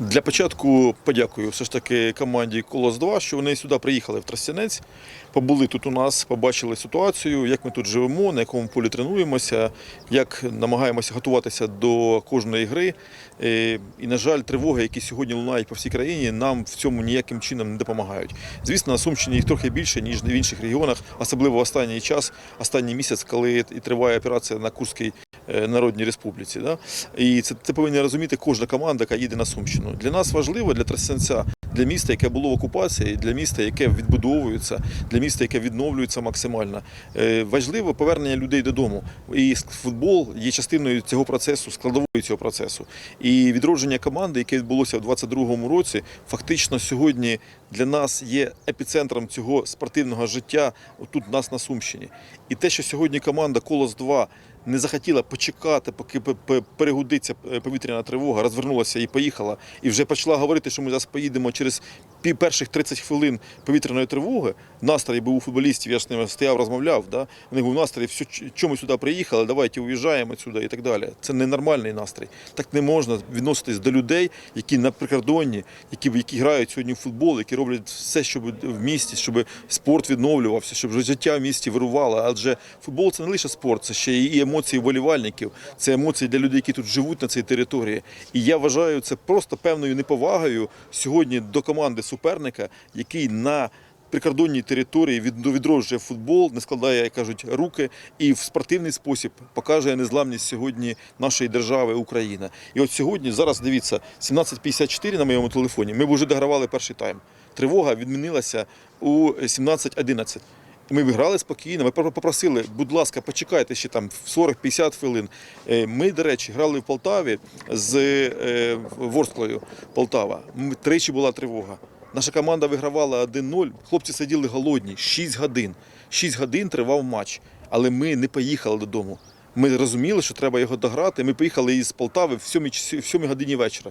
Для початку подякую все ж таки команді Колос 2, що вони сюди приїхали в Тростянець, побули тут у нас, побачили ситуацію, як ми тут живемо, на якому полі тренуємося, як намагаємося готуватися до кожної гри. Е, І, на жаль, тривоги, які сьогодні лунають по всій країні, нам в цьому ніяким чином не допомагають. Звісно, на Сумщині їх трохи більше, ніж в інших регіонах, особливо останній час, останній місяць, коли і триває операція на Курській е, Народній Республіці. І це, це повинна розуміти кожна команда, яка їде на Сумщину. Для нас важливо, для Тростянця, для міста, яке було в окупації, для міста, яке відбудовується, для міста, яке відновлюється максимально. Е, Важливо повернення людей додому. І футбол є частиною цього процесу, складовою цього процесу. І відродження команди, яке відбулося в 2022 році, фактично сьогодні для нас є епіцентром цього спортивного життя тут у нас на Сумщині. І те, що сьогодні команда Колос 2 не захотіла почекати, поки пе- пе- перегудиться е, повітряна тривога, розвернулася і поїхала, і вже почала говорити, що ми зараз поїдемо через перших 30 хвилин повітряної тривоги. Настрій був у футболістів, я ж з ними стояв, розмовляв. Да? Них був настрій, все, чому сюди приїхали, давайте уїжджаємо сюди і так далі. Це ненормальний настрій. Так не можна відноситись до людей, які на прикордонні, які, які грають сьогодні в футбол, які роблять все, щоб в місті, щоб спорт відновлювався, щоб життя в місті вирувало. Адже футбол це не лише спорт, це ще і емоції вболівальників, це емоції для людей, які тут живуть на цій території. І я вважаю це просто певною неповагою сьогодні до команди суперника, який на прикордонній території відроджує футбол, не складає, як кажуть, руки і в спортивний спосіб показує незламність сьогодні нашої держави Україна. І от сьогодні, зараз дивіться, 17.54 на моєму телефоні. Ми вже догравали перший тайм. Тривога відмінилася у 17.11. І Ми грали спокійно. Ми пр- попросили, будь ласка, почекайте ще там 40-50 хвилин. Е, Ми, до речі, грали в Полтаві з е, Ворсклою Полтава. Тричі була тривога. Наша команда вигравала 1-0. Хлопці сиділи голодні 6 годин. 6 годин тривав матч. Але ми не поїхали додому. Ми розуміли, що треба його дограти. Ми поїхали із Полтави в 7, в 7 годині вечора.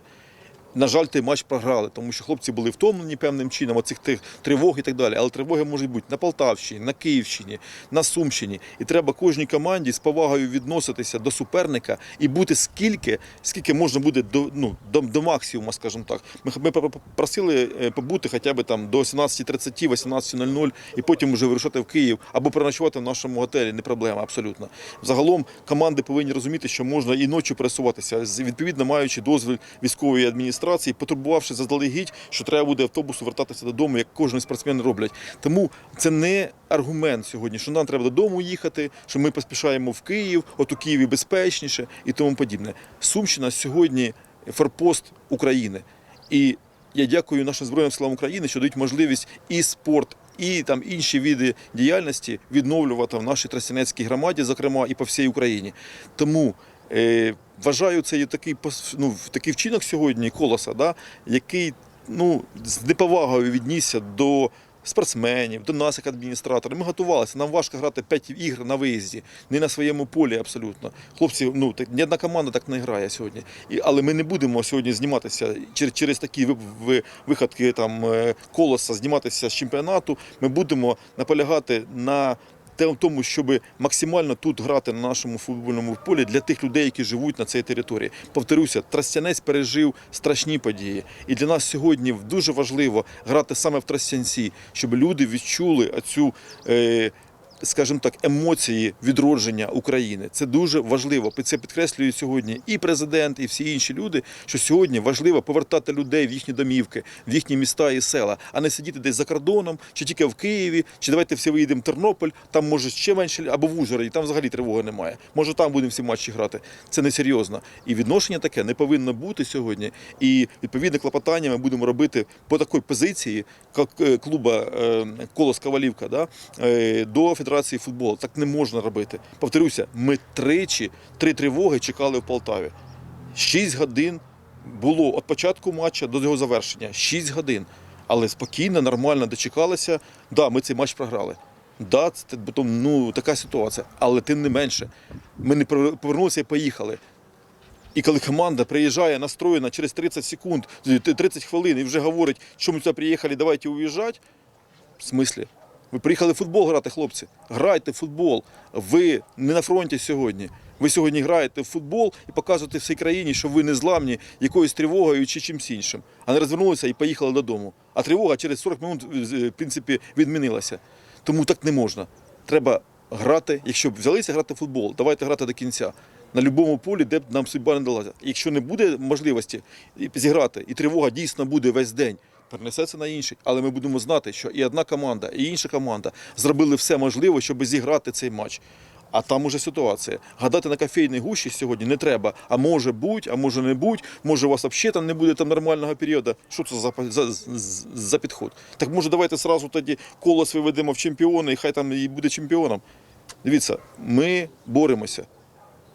На жаль, той матч програли, тому що хлопці були втомлені певним чином, оцих тих тривог і так далі. Але тривоги можуть бути на Полтавщині, на Київщині, на Сумщині. І треба кожній команді з повагою відноситися до суперника і бути скільки, скільки можна буде до, ну, до, до максимуму, скажімо так. Ми, ми просили е, побути хоча б там до 17.30, 18.00 і потім вже вирушати в Київ або переночувати в нашому готелі. Не проблема, абсолютно. Загалом команди повинні розуміти, що можна і ночі пересуватися, відповідно маючи дозвіл військової адміністрації, потурбувавши заздалегідь, що треба буде автобусу вертатися додому, як кожен спортсмен роблять. Тому це не аргумент сьогодні, що нам треба додому їхати, що ми поспішаємо в Київ, от у Києві безпечніше і тому подібне. Сумщина сьогодні форпост України. І я дякую нашим Збройним силам України, що дають можливість і спорт, і там інші види діяльності відновлювати в нашій Тростянецькій громаді, зокрема, і по всій Україні. Тому вважаю, це є такий ну, такий вчинок сьогодні колоса, да, який ну, з неповагою віднісся до. Спортсменів, до нас, як адміністраторів. Ми готувалися. Нам важко грати 5 ігр на виїзді, не на своєму полі абсолютно. Хлопці, ну так ні одна команда так не грає сьогодні. І, але ми не будемо сьогодні зніматися через, через такі ви- ви- виходки там е, колоса, зніматися з чемпіонату. Ми будемо наполягати на тому, щоб максимально тут грати на нашому футбольному полі для тих людей, які живуть на цій території. Повторюся, Тростянець пережив страшні події, і для нас сьогодні дуже важливо грати саме в Тростянці, щоб люди відчули цю. Скажімо так, емоції відродження України це дуже важливо. Це підкреслюють сьогодні і президент, і всі інші люди. Що сьогодні важливо повертати людей в їхні домівки, в їхні міста і села, а не сидіти десь за кордоном, чи тільки в Києві, чи давайте всі виїдемо в Тернопіль, там може ще менше, або в Ужгороді, там взагалі тривоги немає. Може там будемо всі матчі грати. Це не серйозно. І відношення таке не повинно бути сьогодні. І відповідне клопотання ми будемо робити по такій позиції як е, клуба е, Колос Кавалівка да, е, до Федерації футболу. Так не можна робити. Повторюся, ми тричі, три тривоги чекали в Полтаві. Шість годин було від початку матча до його завершення. Шість годин. Але спокійно, нормально дочекалися. Да, ми цей матч програли. Да, це ну, така ситуація. Але тим не менше, ми не повернулися і поїхали. І коли команда приїжджає настроєна через 30 секунд, 30 хвилин і вже говорить, що ми сюди приїхали, давайте уїжджати. В смислі? Ви приїхали в футбол грати, хлопці. Грайте в футбол. Ви не на фронті сьогодні. Ви сьогодні граєте в футбол і показуєте всій країні, що ви не зламні якоюсь тривогою чи чимсь іншим, а не розвернулися і поїхали додому. А тривога через 40 минут е, в принципі відмінилася. Тому так не можна. Треба грати. Якщо взялися грати в футбол, давайте грати до кінця. На будь-якому полі, де б нам судьба не дала. Якщо не буде можливості зіграти, і тривога дійсно буде весь день, перенесеться на інший. Але ми будемо знати, що і одна команда, і інша команда зробили все можливе, щоб зіграти цей матч. А там уже ситуація. Гадати на кофейній гущі сьогодні не треба. А може бути, а може не бути, може у вас взагалі там не буде там нормального періоду. Що це за, за, за, підход? Так може давайте сразу тоді колос виведемо в чемпіони, і хай там і буде чемпіоном. Дивіться, ми боремося.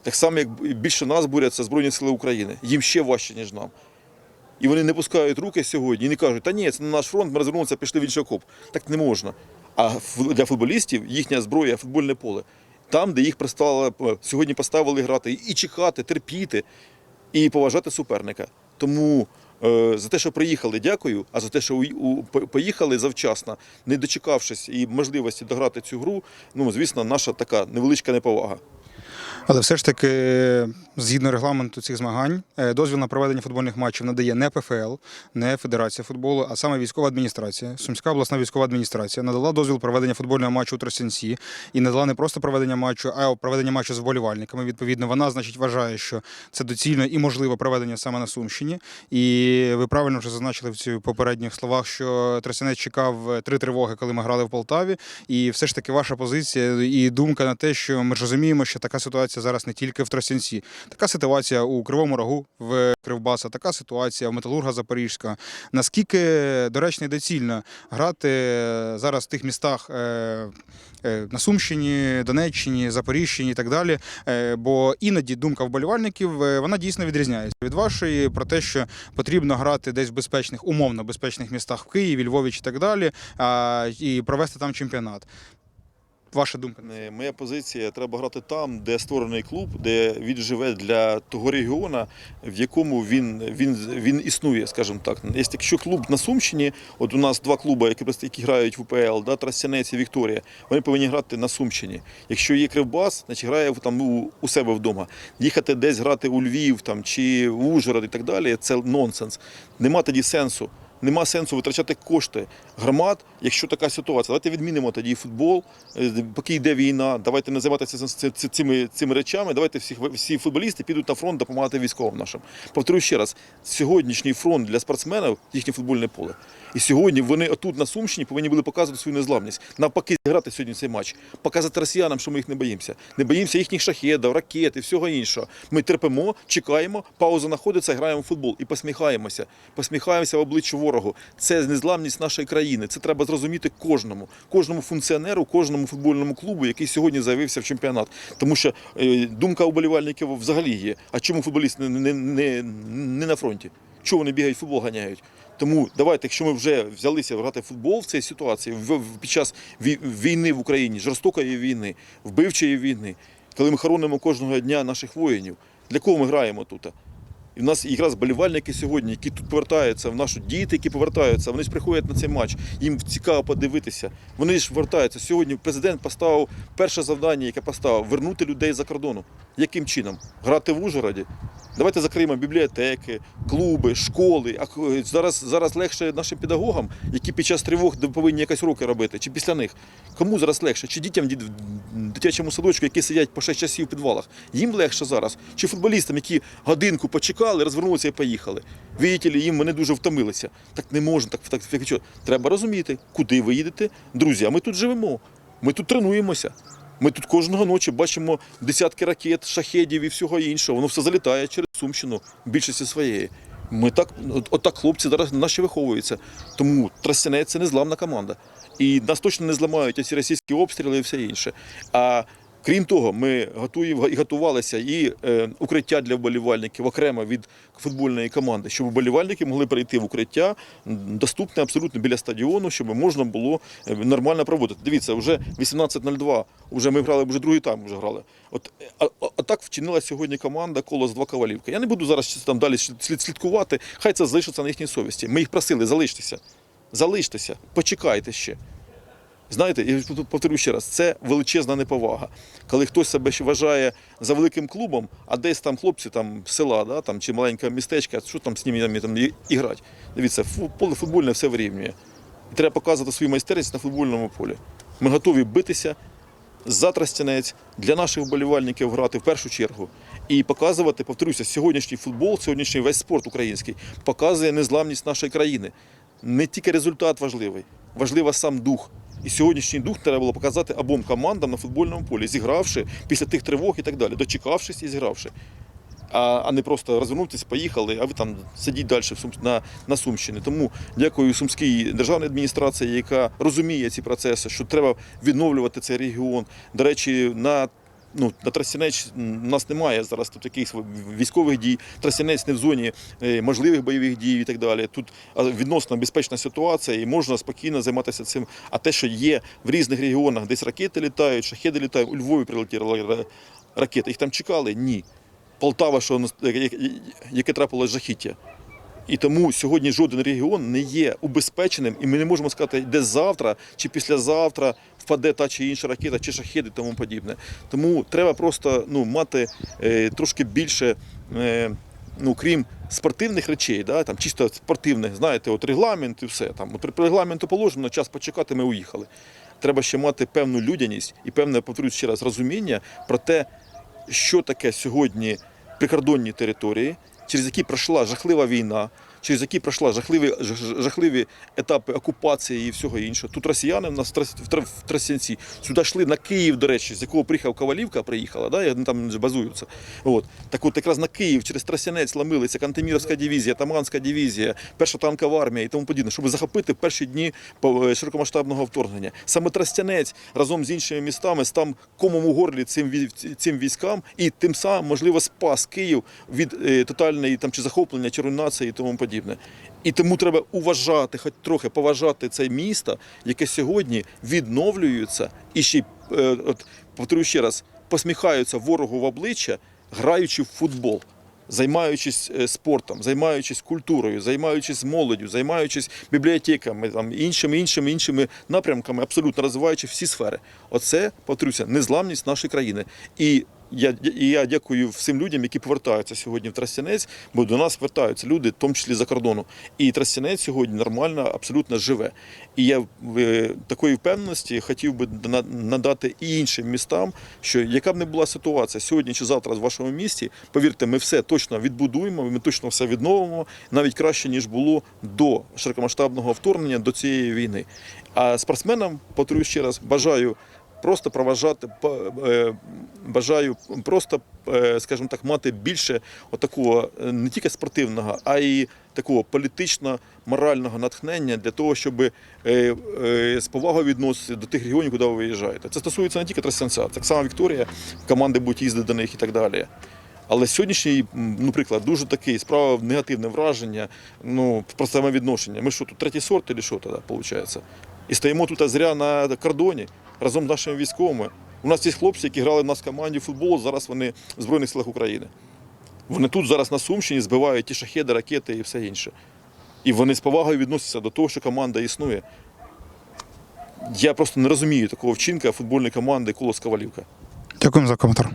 Так само, як більше нас борються Збройні Сили України. Їм ще важче, ніж нам. І вони не пускають руки сьогодні і не кажуть, та ні, це не наш фронт, ми розвернулися, пішли в інший окоп. Так не можна. А для футболістів їхня зброя футбольне поле. Там, де їх пристали, сьогодні поставили грати, і чекати, терпіти, і поважати суперника. Тому е, за те, що приїхали, дякую. А за те, що поїхали завчасно, не дочекавшись і можливості дограти цю гру, ну звісно, наша така невеличка неповага. Але все ж таки, згідно регламенту цих змагань, е, дозвіл на проведення футбольних матчів надає не ПФЛ, не Федерація футболу, а саме військова адміністрація. Сумська обласна військова адміністрація надала дозвіл проведення футбольного матчу у Тростянці і надала не просто проведення матчу, а проведення матчу з вболівальниками. Відповідно, вона значить вважає, що це доцільно і можливо проведення саме на Сумщині. І ви правильно вже зазначили в цих попередніх словах, що Тростянець чекав е, три тривоги, коли ми грали в Полтаві. І все ж таки ваша позиція і думка на те, що ми ж розуміємо, що така ситуація зараз не тільки в Тростянці. Така ситуація у Кривому Рогу в Кривбаса, така ситуація в Металурга Запорізька. Наскільки доречно і доцільно грати зараз в тих містах е, е, на Сумщині, Донеччині, Запоріжчині і так далі? Е, Бо іноді думка вболівальників вона дійсно відрізняється від вашої про те, що потрібно грати десь в безпечних, умовно безпечних містах в Києві, Львові чи так далі, і провести там чемпіонат. Ваша думка? Е, Моя позиція треба грати там, де створений клуб, де він живе для того регіону, в якому він, він, він існує, скажімо так. Якщо клуб на Сумщині, от у нас два клуби, які, які грають в УПЛ, да, Тростянець і Вікторія, вони повинні грати на Сумщині. Якщо є Кривбас, значить грає там у, у себе вдома. Їхати десь грати у Львів там, чи в Ужгород і так далі, це нонсенс. Нема тоді сенсу. Нема сенсу витрачати кошти громад, якщо така ситуація. Давайте відмінимо тоді футбол, е, поки йде війна. Давайте не займатися цими, цими речами. Давайте всі, всі футболісти підуть на фронт допомагати військовим нашим. Повторюю ще раз: сьогоднішній фронт для спортсменів їхнє футбольне поле. І сьогодні вони отут на Сумщині повинні були показувати свою незламність. Навпаки, грати сьогодні цей матч, показати росіянам, що ми їх не боїмося. Не боїмося їхніх шахедів, ракет і всього іншого. Ми терпимо, чекаємо, пауза знаходиться, граємо в футбол і посміхаємося. Посміхаємося в обличчя ворогу. Це незламність нашої країни. Це треба зрозуміти кожному, кожному функціонеру, кожному футбольному клубу, який сьогодні заявився в чемпіонат. Тому що е, думка уболівальників взагалі є. А чому футболісти не, не, не, на фронті? Чого вони бігають, футбол ганяють? Тому давайте, якщо ми вже взялися грати в футбол в цій ситуації, в, під час вій- війни в Україні, жорстокої війни, вбивчої війни, коли ми хоронимо кожного дня наших воїнів, для кого ми граємо тут? І в нас якраз болівальники сьогодні, які тут повертаються, в нашу діти, які повертаються, вони ж приходять на цей матч. Їм цікаво подивитися. Вони ж вертаються. Сьогодні президент поставив перше завдання, яке поставив вернути людей за кордону. Яким чином? Грати в Ужгороді. Давайте закриємо бібліотеки, клуби, школи. А зараз, зараз легше нашим педагогам, які під час тривог повинні якісь уроки робити, чи після них. Кому зараз легше? Чи дітям в дитячому садочку, які сидять по 6 часів в підвалах? Їм легше зараз? Чи футболістам, які годинку почекали, розвернулися і поїхали? Видите ли, їм вони дуже втомилися. Так не можна, так, так, так що? Треба розуміти, куди ви їдете. Друзі, а ми тут живемо, ми тут тренуємося. Ми тут кожного ночі бачимо десятки ракет, шахедів і всього іншого. Воно все залітає через Сумщину більшості своєї. Ми так, от, отак хлопці зараз наші виховуються. Тому Тростянець це незламна команда. І нас точно не зламають ці російські обстріли і все інше. А крім того, ми готуємо і готувалися і е, укриття для вболівальників окремо від футбольної команди, щоб вболівальники могли прийти в укриття, доступне абсолютно біля стадіону, щоб можна було е, нормально проводити. Дивіться, вже 18.02, вже ми грали, вже другий тайм вже грали. От а, а, а так вчинила сьогодні команда Колос 2 Ковалівка. Я не буду зараз там далі слід слідкувати. Хай це залишиться на їхній совісті. Ми їх просили залиштеся. Залиштеся, почекайте ще. Знаєте, тут повторю ще раз, це величезна неповага. Коли хтось себе вважає за великим клубом, а десь там хлопці там села, да, там, чи маленьке містечко, що там з ними там, і- і грати. Дивіться, поле футбольне все вирівнює. І треба показувати свою майстерність на футбольному полі. Ми готові битися за Тростянець, для наших вболівальників грати в першу чергу. І показувати, повторюся, сьогоднішній футбол, сьогоднішній весь спорт український показує незламність нашої країни. Не тільки результат важливий, важливий сам дух. І сьогоднішній дух треба було показати обом командам на футбольному полі, зігравши після тих тривог і так далі, дочекавшись і зігравши. А, а не просто розвернутися, поїхали, а ви там сидіть далі на, на Сумщині. Тому дякую Сумській державній адміністрації, яка розуміє ці процеси, що треба відновлювати цей регіон. До речі, на Ну, на Тростянець у нас немає зараз тут якихось військових дій. Тростянець не в зоні е, можливих бойових дій і так далі. Тут відносно безпечна ситуація і можна спокійно займатися цим. А те, що є в різних регіонах, десь ракети літають, шахеди літають, у Львові прилетіли ракети. Їх там чекали? Ні. Полтава, що яке- яке трапилось жахіття. І тому сьогодні жоден регіон не є убезпеченим, і ми не можемо сказати, де завтра чи післязавтра впаде та чи інша ракета, чи шахеди і тому подібне. Тому треба просто ну, мати е, трошки більше, е, ну, крім спортивних речей, да, там, чисто спортивних, знаєте, от регламент і все. Там, от при регламенту положено, час почекати, ми уїхали. Треба ще мати певну людяність і певне, повторюсь ще раз, розуміння про те, що таке сьогодні прикордонні території, через які пройшла жахлива війна, через які пройшла жахливі, жах- жахливі етапи окупації і всього іншого. Тут росіяни в нас в Трос- в Тр- в Тростянці сюди йшли на Київ, до речі, з якого приїхав Ковалівка, приїхала, да, і там базуються. От. Так от якраз на Київ через Тростянець ламилися Кантеміровська дивізія, Таманська дивізія, перша танкова армія і тому подібне, щоб захопити перші дні е, широкомасштабного вторгнення. Саме Тростянець разом з іншими містами став комом у горлі цим, цим військам і тим самим, можливо, спас Київ від е, тотальної там, чи захоплення, чи руйнації і тому подібне. І тому треба уважати, хоч трохи поважати це місто, яке сьогодні відновлюється і ще е, от, повторюю ще раз, посміхаються ворогу в обличчя, граючи в футбол. Займаючись е, спортом, займаючись культурою, займаючись молоддю, займаючись бібліотеками, там, іншими, іншими, іншими напрямками, абсолютно розвиваючи всі сфери. Оце, повторюся, незламність нашої країни. І я, і я дякую всім людям, які повертаються сьогодні в Тростянець, бо до нас повертаються люди, в тому числі за кордону. І Тростянець сьогодні нормально, абсолютно живе. І я е, такої впевненості хотів би надати і іншим містам, що яка б не була ситуація сьогодні чи завтра в вашому місті, повірте, ми все точно відбудуємо, ми точно все відновимо, навіть краще ніж було до широкомасштабного вторгнення, до цієї війни. А спортсменам, повторюю ще раз, бажаю просто проважати, е, бажаю просто, е, скажімо так, мати більше отакого е, не тільки спортивного, а й такого політично-морального натхнення для того, щоб з повагою відноситися до тих регіонів, куди ви виїжджаєте. Це стосується не тільки Тростянця, так само Вікторія, команди будуть їздити до них і так далі. Але сьогоднішній, м, ну, дуже такий, справа в негативне враження, ну, про саме відношення. Ми що, тут третій сорт, чи що тоді, виходить? І стоїмо тут зря на кордоні разом з нашими військовими. У нас є хлопці, які грали в нас в команді футболу. зараз вони в Збройних силах України. Вони тут зараз на Сумщині збивають ті шахеди, ракети і все інше. І вони з повагою відносяться до того, що команда існує. Я просто не розумію такого вчинка футбольної команди Колос Ковалівка. Дякуємо за коментар.